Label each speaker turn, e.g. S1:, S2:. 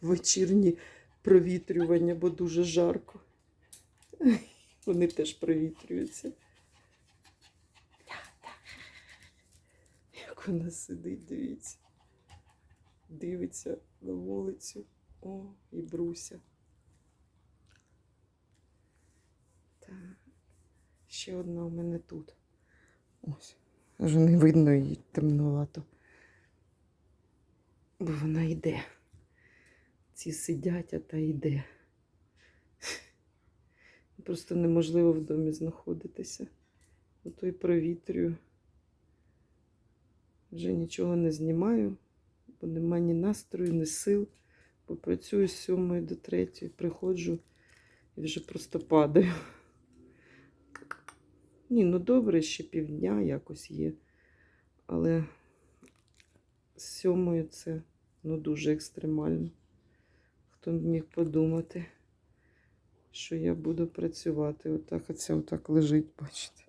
S1: вечірні провітрювання, бо дуже жарко. Вони теж провітрюються. Як вона сидить, дивіться. Дивиться на вулицю. О, і бруся. Так. Ще одна у мене тут. Ось. Вже не видно її темнувато. Бо вона йде. Ці сидять, а та йде. Просто неможливо в домі знаходитися. Ото й провітрюю. Вже нічого не знімаю, бо нема ні настрою, ні сил. Бо працюю з 7 до 3, приходжу і вже просто падаю. Ні, ну добре, ще півдня якось є. Але з сьомою це ну, дуже екстремально. Хто міг подумати, що я буду працювати. Отак, оця отак лежить, бачите.